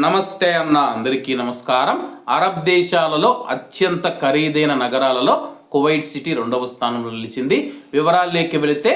నమస్తే అన్న అందరికీ నమస్కారం. అరబ్ దేశాలలో అత్యంత ఖరీదైన నగరాలలో కువైట్ సిటీ రెండవ స్థానంలో నిలిచింది. వివరాల్లోకి వెళితే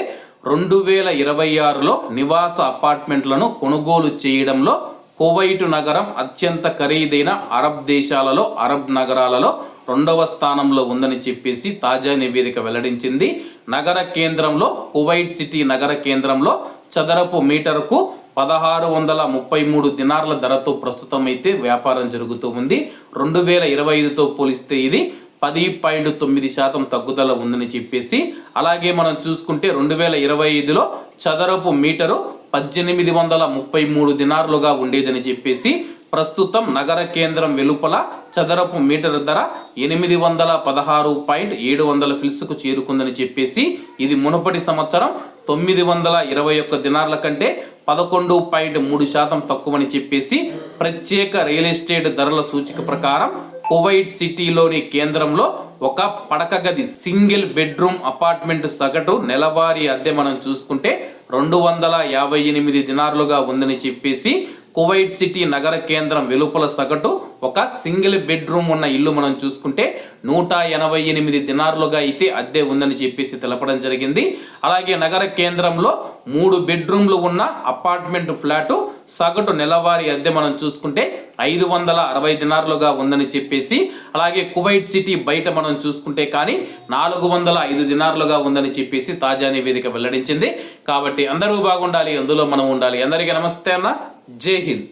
రెండు వేల ఇరవై ఆరులో నివాస అపార్ట్మెంట్లను కొనుగోలు చేయడంలో కువైట్ నగరం అత్యంత ఖరీదైన అరబ్ దేశాలలో అరబ్ నగరాలలో రెండవ స్థానంలో ఉందని చెప్పేసి తాజా నివేదిక వెల్లడించింది. నగర కేంద్రంలో కువైట్ సిటీ నగర కేంద్రంలో చదరపు మీటర్కు పదహారు వందల ముప్పై మూడు దినార్ల ధరతో ప్రస్తుతం అయితే వ్యాపారం జరుగుతూ ఉంది. రెండు వేల ఇరవై ఐదుతో పోలిస్తే ఇది పది పాయింట్ తొమ్మిది శాతం తగ్గుదల ఉందని చెప్పేసి అలాగే మనం చూసుకుంటే రెండు వేల ఇరవై ఐదులో చదరపు మీటరు పద్దెనిమిది వందల ముప్పై మూడు దినార్లుగా ఉండేదని చెప్పేసి ప్రస్తుతం నగర కేంద్రం వెలుపల చదరపు మీటర్ ధర ఎనిమిది వందల పదహారు పాయింట్ ఏడు వందల ఫిల్స్కు చేరుకుందని చెప్పేసి ఇది మునుపటి సంవత్సరం తొమ్మిది వందల ఇరవై ఒక్క దినార్ల కంటే పదకొండు పాయింట్ మూడు శాతం తక్కువని చెప్పేసి ప్రత్యేక రియల్ ఎస్టేట్ ధరల సూచిక ప్రకారం కువైట్ సిటీలోని కేంద్రంలో ఒక పడక గది సింగిల్ బెడ్రూమ్ అపార్ట్మెంట్ సగటు నెలవారీ అద్దె మనం చూసుకుంటే రెండు వందల యాభై ఎనిమిది దినార్లుగా ఉందని చెప్పేసి కువైట్ సిటీ నగర కేంద్రం వెలుపల సగటు ఒక సింగిల్ బెడ్రూమ్ ఉన్న ఇల్లు మనం చూసుకుంటే నూట ఎనభై ఎనిమిది దినార్లుగా అయితే అద్దె ఉందని చెప్పేసి తెలపడం జరిగింది. అలాగే నగర కేంద్రంలో మూడు బెడ్రూమ్లు ఉన్న అపార్ట్మెంట్ ఫ్లాటు సగటు నెలవారీ అద్దె మనం చూసుకుంటే ఐదు వందల అరవై దినార్లుగా ఉందని చెప్పేసి అలాగే కువైట్ సిటీ బయట మనం చూసుకుంటే కానీ నాలుగు వందల ఐదు దినార్లుగా ఉందని చెప్పేసి తాజా నివేదిక వెల్లడించింది. కాబట్టి అందరూ బాగుండాలి అందులో మనం ఉండాలి. అందరికీ నమస్తే అన్న. జై హింద్.